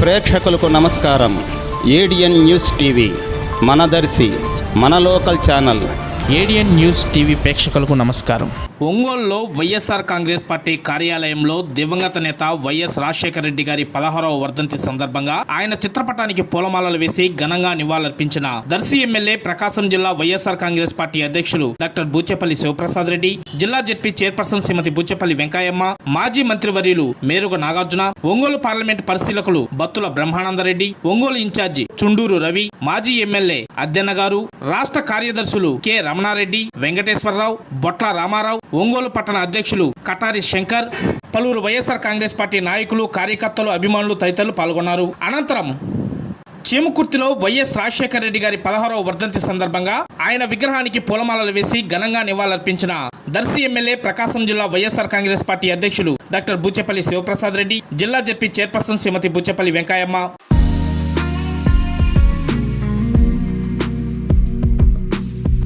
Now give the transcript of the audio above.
ప్రేక్షకులకు నమస్కారం. ADN news TV మనదర్శి మన లోకల్ ఛానల్. ఏడియన్ న్యూస్ టీవీ ప్రేక్షకులకు నమస్కారం. ఒంగోలులో వైఎస్ఆర్ కాంగ్రెస్ పార్టీ కార్యాలయంలో దివంగత నేత వైఎస్ రాజశేఖర రెడ్డి గారి పదహారవ వర్ధంతి సందర్భంగా ఆయన చిత్రపటానికి పూలమాలలు వేసి ఘనంగా నివాళులర్పించిన దర్శి ఎమ్మెల్యే ప్రకాశం జిల్లా వైఎస్ఆర్ కాంగ్రెస్ పార్టీ అధ్యక్షులు డాక్టర్ బూచేపల్లి శివప్రసాద్ రెడ్డి జిల్లా జడ్పీ చైర్పర్సన్ శ్రీమతి బూచేపల్లి వెంకయ్యమ్మ మాజీ మంత్రివర్యులు మేరుగ నాగార్జున ఒంగోలు పార్లమెంట్ పరిశీలకులు బత్తుల బ్రహ్మానందరెడ్డి ఒంగోలు ఇన్ఛార్జి చుండూరు రవి మాజీ ఎమ్మెల్యే అద్దెన్న గారు రాష్ట్ర కార్యదర్శులు కె రమణారెడ్డి వెంకటేశ్వరరావు బొట్ల రామారావు ఒంగోలు పట్టణ అధ్యక్షులు కటారి శంకర్ పలువురు వైఎస్ఆర్ కాంగ్రెస్ పార్టీ నాయకులు కార్యకర్తలు అభిమానులు తదితరులు పాల్గొన్నారు. అనంతరం చీమకుర్తిలో వైఎస్ రాజశేఖర రెడ్డి గారి పదహారవ వర్ధంతి సందర్భంగా ఆయన విగ్రహానికి పూలమాలలు వేసి ఘనంగా నివాళులర్పించిన దర్శి ఎమ్మెల్యే ప్రకాశం జిల్లా వైఎస్ఆర్ కాంగ్రెస్ పార్టీ అధ్యక్షులు డాక్టర్ బూచెపల్లి శివప్రసాద్ రెడ్డి జిల్లా జడ్పీ చైర్పర్సన్ శ్రీమతి బూచెపల్లి వెంకయ్యమ్మ.